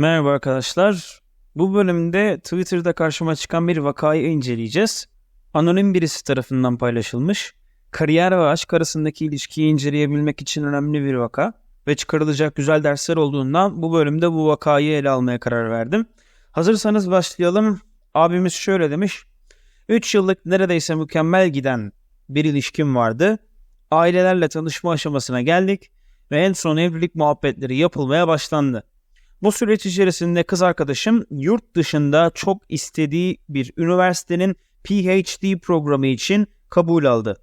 Merhaba arkadaşlar. Bu bölümde Twitter'da karşıma çıkan bir vakayı inceleyeceğiz. Anonim birisi tarafından paylaşılmış. Kariyer ve aşk arasındaki ilişkiyi inceleyebilmek için önemli bir vaka ve çıkarılacak güzel dersler olduğundan bu bölümde bu vakayı ele almaya karar verdim. Hazırsanız başlayalım. Abimiz şöyle demiş. 3 yıllık neredeyse mükemmel giden bir ilişkim vardı. Ailelerle tanışma aşamasına geldik ve en son evlilik muhabbetleri yapılmaya başlandı. Bu süreç içerisinde kız arkadaşım yurt dışında çok istediği bir üniversitenin PhD programı için kabul aldı.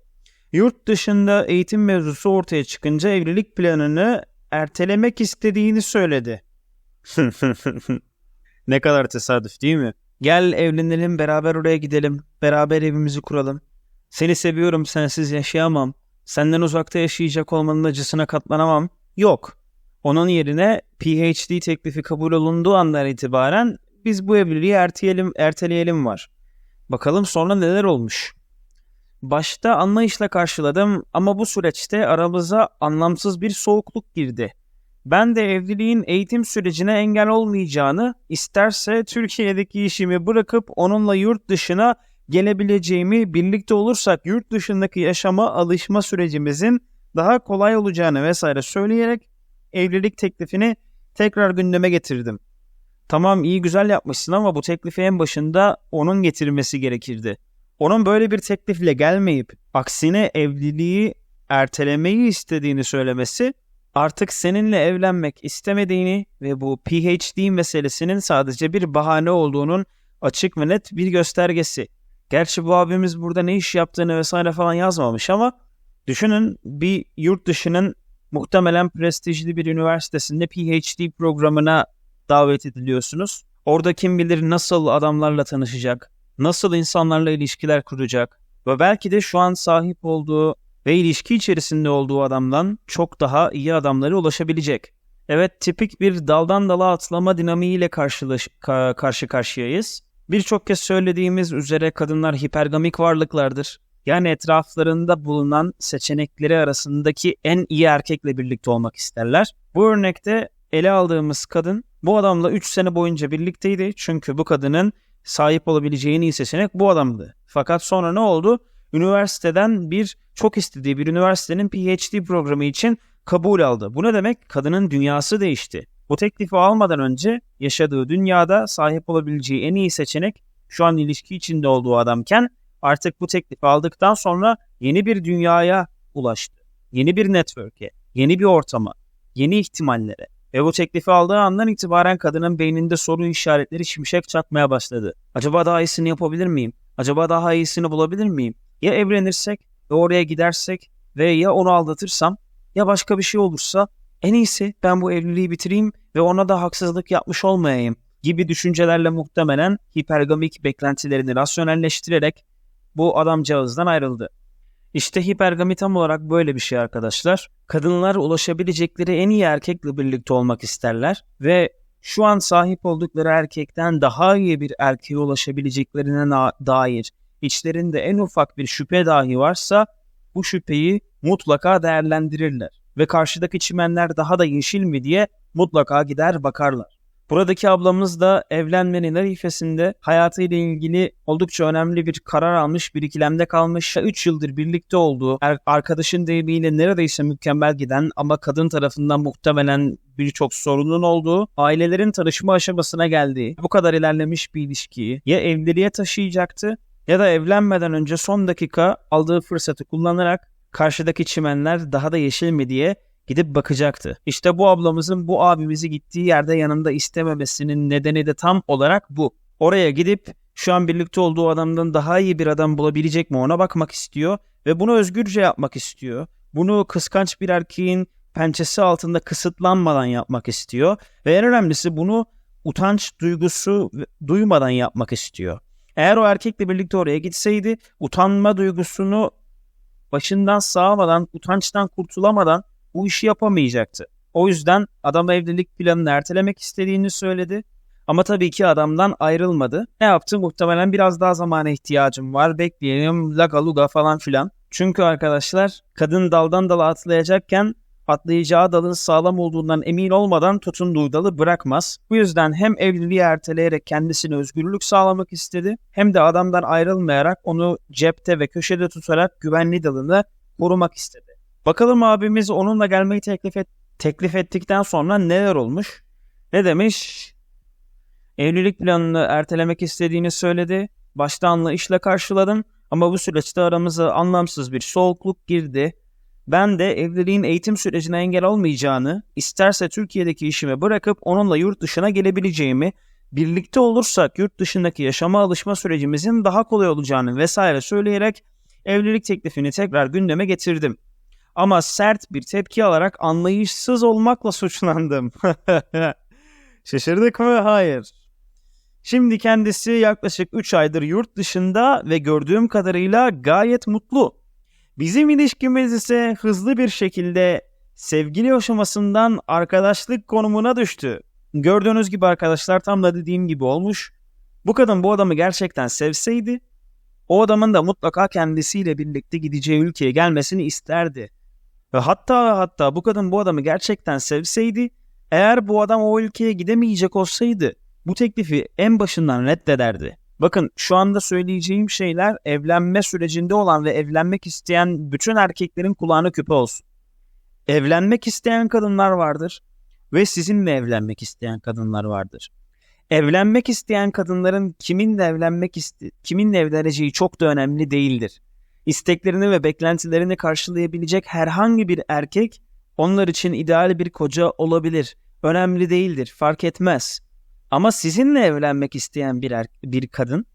Yurt dışında eğitim mevzusu ortaya çıkınca evlilik planını ertelemek istediğini söyledi. ne kadar tesadüf değil mi? Gel evlenelim beraber oraya gidelim. Beraber evimizi kuralım. Seni seviyorum sensiz yaşayamam. Senden uzakta yaşayacak olmanın acısına katlanamam. Yok. Onun yerine PhD teklifi kabul olunduğu andan itibaren biz bu evliliği erteleyelim, erteleyelim var. Bakalım sonra neler olmuş. Başta anlayışla karşıladım ama bu süreçte aramıza anlamsız bir soğukluk girdi. Ben de evliliğin eğitim sürecine engel olmayacağını, isterse Türkiye'deki işimi bırakıp onunla yurt dışına gelebileceğimi, birlikte olursak yurt dışındaki yaşama alışma sürecimizin daha kolay olacağını vesaire söyleyerek evlilik teklifini tekrar gündeme getirdim. Tamam iyi güzel yapmışsın ama bu teklifi en başında onun getirmesi gerekirdi. Onun böyle bir teklifle gelmeyip aksine evliliği ertelemeyi istediğini söylemesi artık seninle evlenmek istemediğini ve bu PhD meselesinin sadece bir bahane olduğunun açık ve net bir göstergesi. Gerçi bu abimiz burada ne iş yaptığını vesaire falan yazmamış ama düşünün bir yurt dışının muhtemelen prestijli bir üniversitesinde PhD programına davet ediliyorsunuz. Orada kim bilir nasıl adamlarla tanışacak, nasıl insanlarla ilişkiler kuracak ve belki de şu an sahip olduğu ve ilişki içerisinde olduğu adamdan çok daha iyi adamlara ulaşabilecek. Evet tipik bir daldan dala atlama dinamiğiyle karşılaş, ka, karşı karşıyayız. Birçok kez söylediğimiz üzere kadınlar hipergamik varlıklardır. Yani etraflarında bulunan seçenekleri arasındaki en iyi erkekle birlikte olmak isterler. Bu örnekte ele aldığımız kadın bu adamla 3 sene boyunca birlikteydi. Çünkü bu kadının sahip olabileceği en iyi seçenek bu adamdı. Fakat sonra ne oldu? Üniversiteden bir çok istediği bir üniversitenin PhD programı için kabul aldı. Bu ne demek? Kadının dünyası değişti. Bu teklifi almadan önce yaşadığı dünyada sahip olabileceği en iyi seçenek şu an ilişki içinde olduğu adamken artık bu teklifi aldıktan sonra yeni bir dünyaya ulaştı. Yeni bir network'e, yeni bir ortama, yeni ihtimallere. Ve bu teklifi aldığı andan itibaren kadının beyninde soru işaretleri şimşek çakmaya başladı. Acaba daha iyisini yapabilir miyim? Acaba daha iyisini bulabilir miyim? Ya evlenirsek ve oraya gidersek ve ya onu aldatırsam ya başka bir şey olursa en iyisi ben bu evliliği bitireyim ve ona da haksızlık yapmış olmayayım gibi düşüncelerle muhtemelen hipergamik beklentilerini rasyonelleştirerek bu adamcağızdan ayrıldı. İşte hipergami tam olarak böyle bir şey arkadaşlar. Kadınlar ulaşabilecekleri en iyi erkekle birlikte olmak isterler ve şu an sahip oldukları erkekten daha iyi bir erkeğe ulaşabileceklerine dair içlerinde en ufak bir şüphe dahi varsa bu şüpheyi mutlaka değerlendirirler ve karşıdaki çimenler daha da yeşil mi diye mutlaka gider bakarlar. Buradaki ablamız da evlenmenin arifesinde hayatıyla ilgili oldukça önemli bir karar almış, bir ikilemde kalmış. 3 yıldır birlikte olduğu, er, arkadaşın deyimiyle neredeyse mükemmel giden ama kadın tarafından muhtemelen birçok sorunun olduğu, ailelerin tanışma aşamasına geldiği, bu kadar ilerlemiş bir ilişkiyi ya evliliğe taşıyacaktı ya da evlenmeden önce son dakika aldığı fırsatı kullanarak karşıdaki çimenler daha da yeşil mi diye gidip bakacaktı. İşte bu ablamızın bu abimizi gittiği yerde yanında istememesinin nedeni de tam olarak bu. Oraya gidip şu an birlikte olduğu adamdan daha iyi bir adam bulabilecek mi ona bakmak istiyor ve bunu özgürce yapmak istiyor. Bunu kıskanç bir erkeğin pençesi altında kısıtlanmadan yapmak istiyor ve en önemlisi bunu utanç duygusu duymadan yapmak istiyor. Eğer o erkekle birlikte oraya gitseydi utanma duygusunu başından sağmadan, utançtan kurtulamadan bu işi yapamayacaktı. O yüzden adam evlilik planını ertelemek istediğini söyledi. Ama tabii ki adamdan ayrılmadı. Ne yaptı? Muhtemelen biraz daha zamana ihtiyacım var. Bekleyelim laga luga falan filan. Çünkü arkadaşlar kadın daldan dala atlayacakken atlayacağı dalın sağlam olduğundan emin olmadan tutunduğu dalı bırakmaz. Bu yüzden hem evliliği erteleyerek kendisine özgürlük sağlamak istedi hem de adamdan ayrılmayarak onu cepte ve köşede tutarak güvenli dalını korumak istedi. Bakalım abimiz onunla gelmeyi teklif, et, teklif ettikten sonra neler olmuş? Ne demiş? Evlilik planını ertelemek istediğini söyledi. Başta anlayışla karşıladım ama bu süreçte aramıza anlamsız bir soğukluk girdi. Ben de evliliğin eğitim sürecine engel olmayacağını, isterse Türkiye'deki işimi bırakıp onunla yurt dışına gelebileceğimi, birlikte olursak yurt dışındaki yaşama alışma sürecimizin daha kolay olacağını vesaire söyleyerek evlilik teklifini tekrar gündeme getirdim. Ama sert bir tepki alarak anlayışsız olmakla suçlandım. Şaşırdık mı? Hayır. Şimdi kendisi yaklaşık 3 aydır yurt dışında ve gördüğüm kadarıyla gayet mutlu. Bizim ilişkimiz ise hızlı bir şekilde sevgili aşamasından arkadaşlık konumuna düştü. Gördüğünüz gibi arkadaşlar tam da dediğim gibi olmuş. Bu kadın bu adamı gerçekten sevseydi o adamın da mutlaka kendisiyle birlikte gideceği ülkeye gelmesini isterdi. Ve hatta hatta bu kadın bu adamı gerçekten sevseydi eğer bu adam o ülkeye gidemeyecek olsaydı bu teklifi en başından reddederdi. Bakın şu anda söyleyeceğim şeyler evlenme sürecinde olan ve evlenmek isteyen bütün erkeklerin kulağına küpe olsun. Evlenmek isteyen kadınlar vardır ve sizinle evlenmek isteyen kadınlar vardır. Evlenmek isteyen kadınların kiminle evlenmek iste kiminle evleneceği çok da önemli değildir. İsteklerini ve beklentilerini karşılayabilecek herhangi bir erkek onlar için ideal bir koca olabilir. Önemli değildir, fark etmez. Ama sizinle evlenmek isteyen bir, er- bir kadın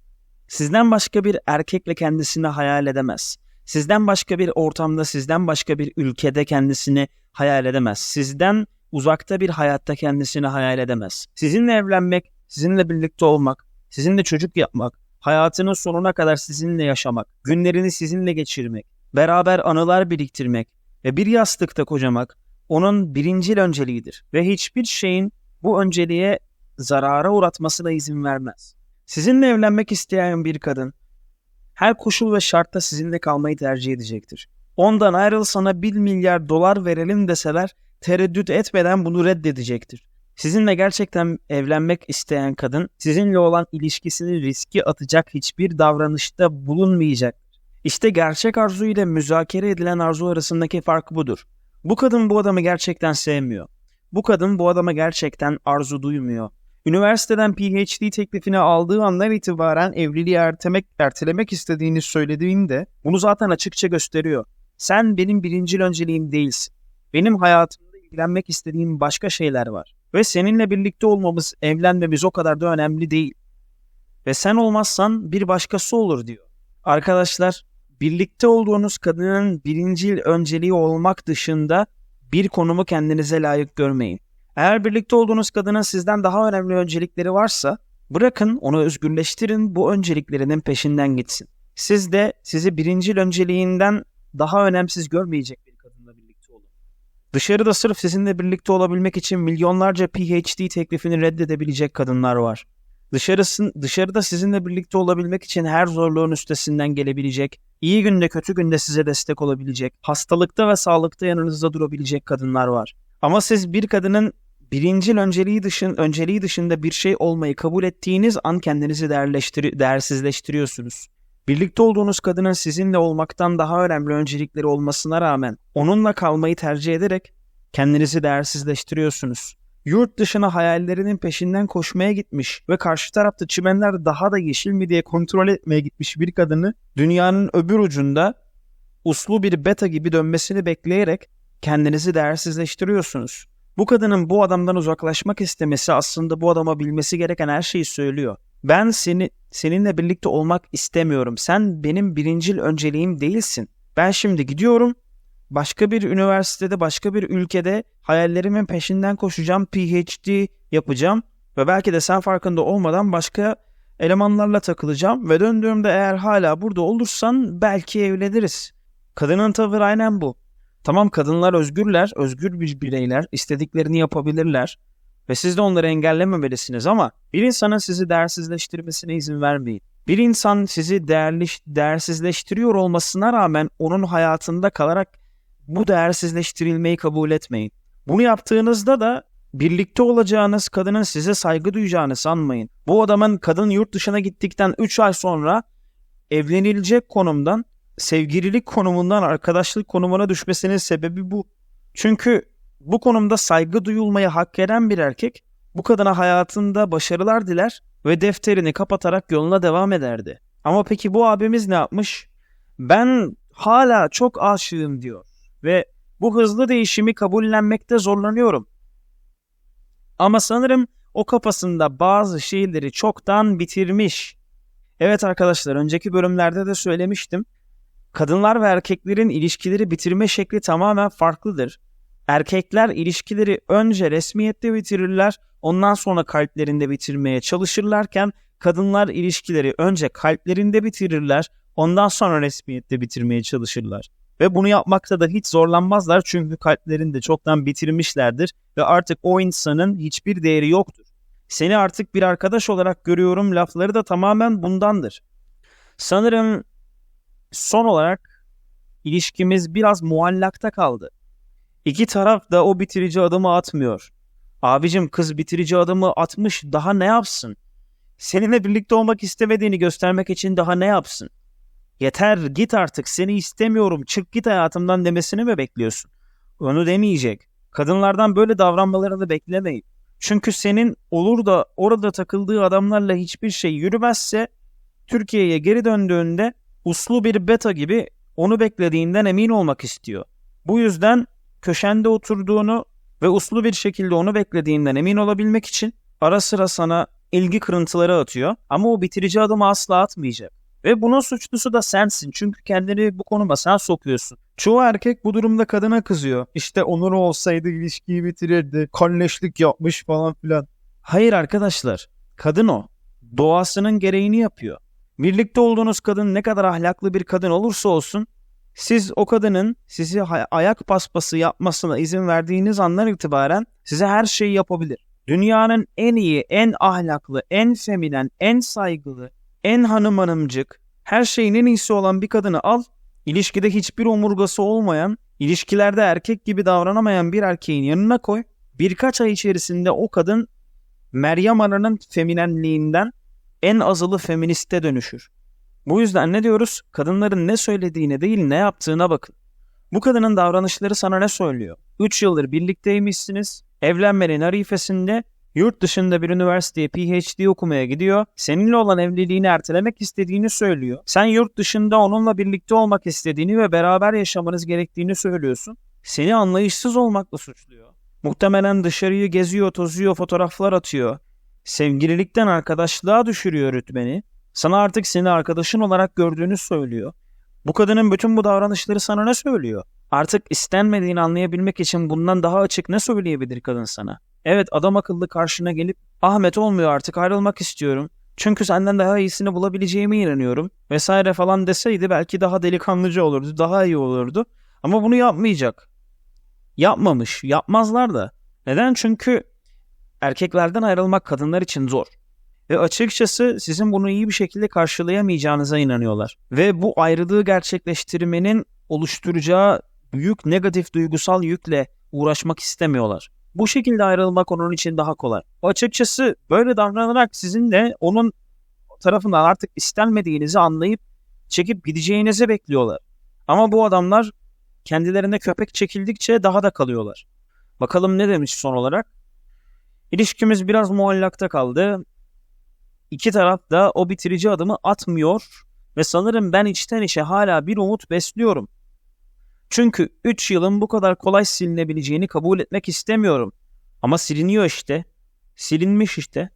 sizden başka bir erkekle kendisini hayal edemez. Sizden başka bir ortamda, sizden başka bir ülkede kendisini hayal edemez. Sizden uzakta bir hayatta kendisini hayal edemez. Sizinle evlenmek, sizinle birlikte olmak, sizinle çocuk yapmak, hayatının sonuna kadar sizinle yaşamak, günlerini sizinle geçirmek, beraber anılar biriktirmek ve bir yastıkta kocamak onun birincil önceliğidir ve hiçbir şeyin bu önceliğe zarara uğratmasına izin vermez. Sizinle evlenmek isteyen bir kadın her koşul ve şartta sizinle kalmayı tercih edecektir. Ondan ayrıl sana 1 milyar dolar verelim deseler tereddüt etmeden bunu reddedecektir. Sizinle gerçekten evlenmek isteyen kadın sizinle olan ilişkisini riske atacak hiçbir davranışta bulunmayacak. İşte gerçek arzu ile müzakere edilen arzu arasındaki fark budur. Bu kadın bu adamı gerçekten sevmiyor. Bu kadın bu adama gerçekten arzu duymuyor. Üniversiteden PhD teklifini aldığı andan itibaren evliliği ertemek, ertelemek istediğini söylediğinde bunu zaten açıkça gösteriyor. Sen benim birincil önceliğim değilsin. Benim hayatımda ilgilenmek istediğim başka şeyler var. Ve seninle birlikte olmamız, evlenmemiz o kadar da önemli değil. Ve sen olmazsan bir başkası olur diyor. Arkadaşlar, birlikte olduğunuz kadının birincil önceliği olmak dışında bir konumu kendinize layık görmeyin. Eğer birlikte olduğunuz kadının sizden daha önemli öncelikleri varsa bırakın onu özgürleştirin bu önceliklerinin peşinden gitsin. Siz de sizi birincil önceliğinden daha önemsiz görmeyecek bir kadınla birlikte olun. Dışarıda sırf sizinle birlikte olabilmek için milyonlarca PhD teklifini reddedebilecek kadınlar var. Dışarısın, dışarıda sizinle birlikte olabilmek için her zorluğun üstesinden gelebilecek, iyi günde kötü günde size destek olabilecek, hastalıkta ve sağlıkta yanınızda durabilecek kadınlar var. Ama siz bir kadının birincil önceliği dışın önceliği dışında bir şey olmayı kabul ettiğiniz an kendinizi değerleştir değersizleştiriyorsunuz. Birlikte olduğunuz kadının sizinle olmaktan daha önemli öncelikleri olmasına rağmen onunla kalmayı tercih ederek kendinizi değersizleştiriyorsunuz. Yurt dışına hayallerinin peşinden koşmaya gitmiş ve karşı tarafta çimenler daha da yeşil mi diye kontrol etmeye gitmiş bir kadını dünyanın öbür ucunda uslu bir beta gibi dönmesini bekleyerek kendinizi değersizleştiriyorsunuz. Bu kadının bu adamdan uzaklaşmak istemesi aslında bu adama bilmesi gereken her şeyi söylüyor. Ben seni seninle birlikte olmak istemiyorum. Sen benim birincil önceliğim değilsin. Ben şimdi gidiyorum. Başka bir üniversitede, başka bir ülkede hayallerimin peşinden koşacağım. PhD yapacağım ve belki de sen farkında olmadan başka elemanlarla takılacağım ve döndüğümde eğer hala burada olursan belki evleniriz. Kadının tavırı aynen bu. Tamam kadınlar özgürler, özgür bir bireyler, istediklerini yapabilirler ve siz de onları engellememelisiniz ama bir insanın sizi değersizleştirmesine izin vermeyin. Bir insan sizi değerli, değersizleştiriyor olmasına rağmen onun hayatında kalarak bu değersizleştirilmeyi kabul etmeyin. Bunu yaptığınızda da birlikte olacağınız kadının size saygı duyacağını sanmayın. Bu adamın kadın yurt dışına gittikten 3 ay sonra evlenilecek konumdan sevgililik konumundan arkadaşlık konumuna düşmesinin sebebi bu. Çünkü bu konumda saygı duyulmayı hak eden bir erkek bu kadına hayatında başarılar diler ve defterini kapatarak yoluna devam ederdi. Ama peki bu abimiz ne yapmış? Ben hala çok aşığım diyor ve bu hızlı değişimi kabullenmekte zorlanıyorum. Ama sanırım o kafasında bazı şeyleri çoktan bitirmiş. Evet arkadaşlar önceki bölümlerde de söylemiştim. Kadınlar ve erkeklerin ilişkileri bitirme şekli tamamen farklıdır. Erkekler ilişkileri önce resmiyette bitirirler, ondan sonra kalplerinde bitirmeye çalışırlarken kadınlar ilişkileri önce kalplerinde bitirirler, ondan sonra resmiyette bitirmeye çalışırlar. Ve bunu yapmakta da hiç zorlanmazlar çünkü kalplerinde çoktan bitirmişlerdir ve artık o insanın hiçbir değeri yoktur. Seni artık bir arkadaş olarak görüyorum lafları da tamamen bundandır. Sanırım son olarak ilişkimiz biraz muallakta kaldı. İki taraf da o bitirici adımı atmıyor. Abicim kız bitirici adımı atmış daha ne yapsın? Seninle birlikte olmak istemediğini göstermek için daha ne yapsın? Yeter git artık seni istemiyorum çık git hayatımdan demesini mi bekliyorsun? Onu demeyecek. Kadınlardan böyle davranmalarını beklemeyin. Çünkü senin olur da orada takıldığı adamlarla hiçbir şey yürümezse Türkiye'ye geri döndüğünde uslu bir beta gibi onu beklediğinden emin olmak istiyor. Bu yüzden köşende oturduğunu ve uslu bir şekilde onu beklediğinden emin olabilmek için ara sıra sana ilgi kırıntıları atıyor ama o bitirici adımı asla atmayacak. Ve bunun suçlusu da sensin çünkü kendini bu konuma sen sokuyorsun. Çoğu erkek bu durumda kadına kızıyor. İşte Onur olsaydı ilişkiyi bitirirdi, kalleşlik yapmış falan filan. Hayır arkadaşlar, kadın o. Doğasının gereğini yapıyor. Birlikte olduğunuz kadın ne kadar ahlaklı bir kadın olursa olsun siz o kadının sizi ayak paspası yapmasına izin verdiğiniz andan itibaren size her şeyi yapabilir. Dünyanın en iyi, en ahlaklı, en feminen, en saygılı, en hanım hanımcık, her şeyin en iyisi olan bir kadını al, ilişkide hiçbir omurgası olmayan, ilişkilerde erkek gibi davranamayan bir erkeğin yanına koy. Birkaç ay içerisinde o kadın Meryem Ana'nın feminenliğinden en azılı feministe dönüşür. Bu yüzden ne diyoruz? Kadınların ne söylediğine değil ne yaptığına bakın. Bu kadının davranışları sana ne söylüyor? 3 yıldır birlikteymişsiniz. Evlenmenin arifesinde yurt dışında bir üniversiteye PhD okumaya gidiyor. Seninle olan evliliğini ertelemek istediğini söylüyor. Sen yurt dışında onunla birlikte olmak istediğini ve beraber yaşamanız gerektiğini söylüyorsun. Seni anlayışsız olmakla suçluyor. Muhtemelen dışarıyı geziyor, tozuyor, fotoğraflar atıyor. Sevgililikten arkadaşlığa düşürüyor rütbeni. Sana artık seni arkadaşın olarak gördüğünü söylüyor. Bu kadının bütün bu davranışları sana ne söylüyor? Artık istenmediğini anlayabilmek için bundan daha açık ne söyleyebilir kadın sana? Evet adam akıllı karşına gelip Ahmet olmuyor artık ayrılmak istiyorum. Çünkü senden daha iyisini bulabileceğime inanıyorum vesaire falan deseydi belki daha delikanlıca olurdu, daha iyi olurdu. Ama bunu yapmayacak. Yapmamış, yapmazlar da. Neden? Çünkü erkeklerden ayrılmak kadınlar için zor. Ve açıkçası sizin bunu iyi bir şekilde karşılayamayacağınıza inanıyorlar. Ve bu ayrılığı gerçekleştirmenin oluşturacağı büyük negatif duygusal yükle uğraşmak istemiyorlar. Bu şekilde ayrılmak onun için daha kolay. Açıkçası böyle davranarak sizin de onun tarafından artık istenmediğinizi anlayıp çekip gideceğinizi bekliyorlar. Ama bu adamlar kendilerine köpek çekildikçe daha da kalıyorlar. Bakalım ne demiş son olarak? İlişkimiz biraz muallakta kaldı. İki taraf da o bitirici adımı atmıyor ve sanırım ben içten içe hala bir umut besliyorum. Çünkü 3 yılın bu kadar kolay silinebileceğini kabul etmek istemiyorum. Ama siliniyor işte. Silinmiş işte.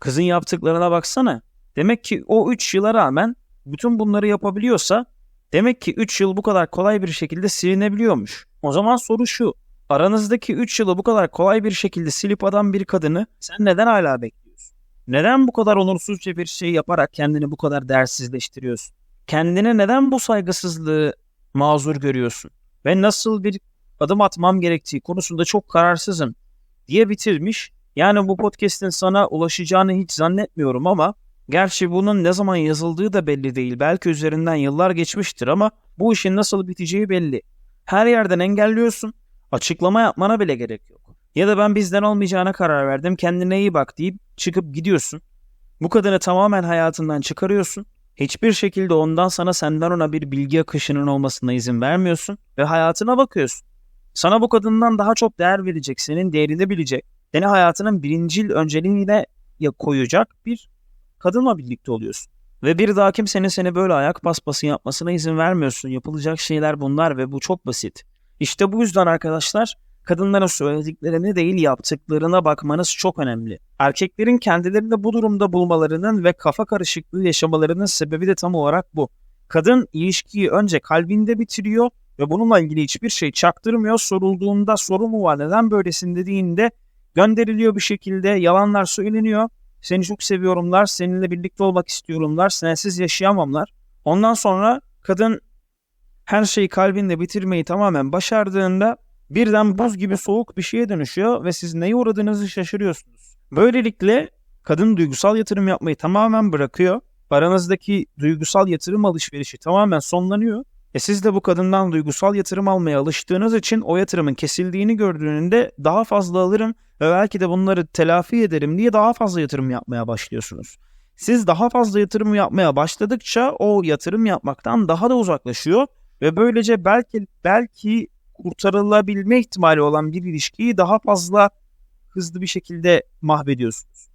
Kızın yaptıklarına baksana. Demek ki o 3 yıla rağmen bütün bunları yapabiliyorsa demek ki 3 yıl bu kadar kolay bir şekilde silinebiliyormuş. O zaman soru şu. Aranızdaki 3 yılı bu kadar kolay bir şekilde silip adam bir kadını sen neden hala bekliyorsun? Neden bu kadar onursuzca bir şey yaparak kendini bu kadar değersizleştiriyorsun? Kendine neden bu saygısızlığı mazur görüyorsun? Ve nasıl bir adım atmam gerektiği konusunda çok kararsızım diye bitirmiş. Yani bu podcast'in sana ulaşacağını hiç zannetmiyorum ama gerçi bunun ne zaman yazıldığı da belli değil. Belki üzerinden yıllar geçmiştir ama bu işin nasıl biteceği belli. Her yerden engelliyorsun. Açıklama yapmana bile gerek yok. Ya da ben bizden olmayacağına karar verdim kendine iyi bak deyip çıkıp gidiyorsun. Bu kadını tamamen hayatından çıkarıyorsun. Hiçbir şekilde ondan sana senden ona bir bilgi akışının olmasına izin vermiyorsun ve hayatına bakıyorsun. Sana bu kadından daha çok değer verecek, senin değerini bilecek, seni hayatının birincil önceliğine ya koyacak bir kadınla birlikte oluyorsun. Ve bir daha kimsenin seni böyle ayak paspası yapmasına izin vermiyorsun. Yapılacak şeyler bunlar ve bu çok basit. İşte bu yüzden arkadaşlar kadınların söylediklerini değil yaptıklarına bakmanız çok önemli. Erkeklerin kendilerini bu durumda bulmalarının ve kafa karışıklığı yaşamalarının sebebi de tam olarak bu. Kadın ilişkiyi önce kalbinde bitiriyor ve bununla ilgili hiçbir şey çaktırmıyor. Sorulduğunda soru mu var neden böylesin dediğinde gönderiliyor bir şekilde yalanlar söyleniyor. Seni çok seviyorumlar, seninle birlikte olmak istiyorumlar, sensiz yaşayamamlar. Ondan sonra kadın her şeyi kalbinde bitirmeyi tamamen başardığında birden buz gibi soğuk bir şeye dönüşüyor ve siz neye uğradığınızı şaşırıyorsunuz. Böylelikle kadın duygusal yatırım yapmayı tamamen bırakıyor. Aranızdaki duygusal yatırım alışverişi tamamen sonlanıyor. E siz de bu kadından duygusal yatırım almaya alıştığınız için o yatırımın kesildiğini gördüğünde daha fazla alırım ve belki de bunları telafi ederim diye daha fazla yatırım yapmaya başlıyorsunuz. Siz daha fazla yatırım yapmaya başladıkça o yatırım yapmaktan daha da uzaklaşıyor ve böylece belki belki kurtarılabilme ihtimali olan bir ilişkiyi daha fazla hızlı bir şekilde mahvediyorsunuz.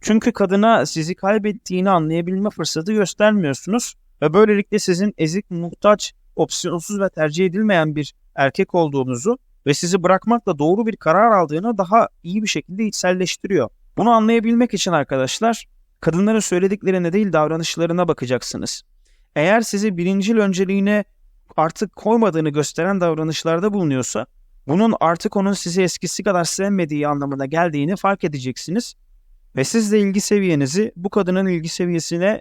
Çünkü kadına sizi kaybettiğini anlayabilme fırsatı göstermiyorsunuz ve böylelikle sizin ezik, muhtaç, opsiyonsuz ve tercih edilmeyen bir erkek olduğunuzu ve sizi bırakmakla doğru bir karar aldığını daha iyi bir şekilde içselleştiriyor. Bunu anlayabilmek için arkadaşlar kadınların söylediklerine değil davranışlarına bakacaksınız. Eğer sizi birincil önceliğine artık koymadığını gösteren davranışlarda bulunuyorsa bunun artık onun sizi eskisi kadar sevmediği anlamına geldiğini fark edeceksiniz. Ve siz de ilgi seviyenizi bu kadının ilgi seviyesine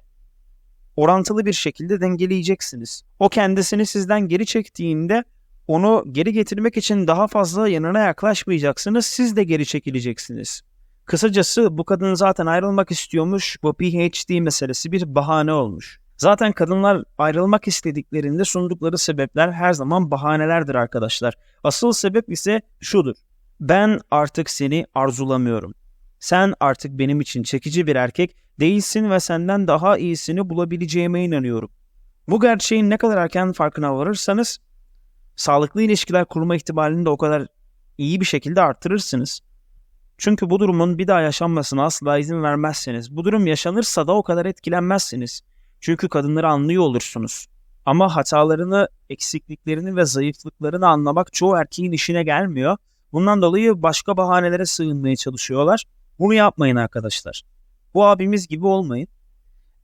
orantılı bir şekilde dengeleyeceksiniz. O kendisini sizden geri çektiğinde onu geri getirmek için daha fazla yanına yaklaşmayacaksınız. Siz de geri çekileceksiniz. Kısacası bu kadın zaten ayrılmak istiyormuş. Bu PhD meselesi bir bahane olmuş. Zaten kadınlar ayrılmak istediklerinde sundukları sebepler her zaman bahanelerdir arkadaşlar. Asıl sebep ise şudur. Ben artık seni arzulamıyorum. Sen artık benim için çekici bir erkek değilsin ve senden daha iyisini bulabileceğime inanıyorum. Bu gerçeğin ne kadar erken farkına varırsanız sağlıklı ilişkiler kurma ihtimalini de o kadar iyi bir şekilde arttırırsınız. Çünkü bu durumun bir daha yaşanmasına asla izin vermezseniz, bu durum yaşanırsa da o kadar etkilenmezsiniz. Çünkü kadınları anlıyor olursunuz. Ama hatalarını, eksikliklerini ve zayıflıklarını anlamak çoğu erkeğin işine gelmiyor. Bundan dolayı başka bahanelere sığınmaya çalışıyorlar. Bunu yapmayın arkadaşlar. Bu abimiz gibi olmayın.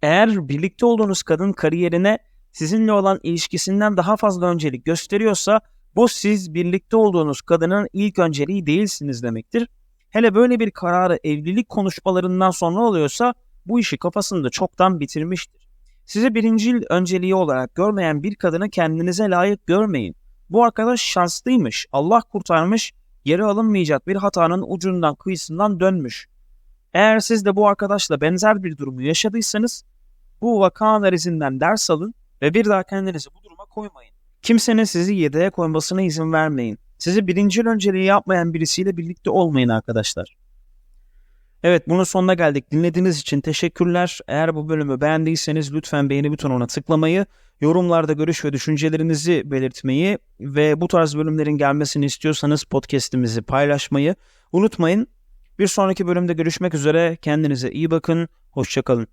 Eğer birlikte olduğunuz kadın kariyerine sizinle olan ilişkisinden daha fazla öncelik gösteriyorsa bu siz birlikte olduğunuz kadının ilk önceliği değilsiniz demektir. Hele böyle bir kararı evlilik konuşmalarından sonra oluyorsa bu işi kafasında çoktan bitirmiştir. Sizi birincil önceliği olarak görmeyen bir kadını kendinize layık görmeyin. Bu arkadaş şanslıymış, Allah kurtarmış, geri alınmayacak bir hatanın ucundan kıyısından dönmüş. Eğer siz de bu arkadaşla benzer bir durumu yaşadıysanız bu vaka analizinden ders alın ve bir daha kendinizi bu duruma koymayın. Kimsenin sizi yedeğe koymasına izin vermeyin. Sizi birincil önceliği yapmayan birisiyle birlikte olmayın arkadaşlar. Evet bunun sonuna geldik. Dinlediğiniz için teşekkürler. Eğer bu bölümü beğendiyseniz lütfen beğeni butonuna tıklamayı, yorumlarda görüş ve düşüncelerinizi belirtmeyi ve bu tarz bölümlerin gelmesini istiyorsanız podcast'imizi paylaşmayı unutmayın. Bir sonraki bölümde görüşmek üzere. Kendinize iyi bakın. Hoşçakalın.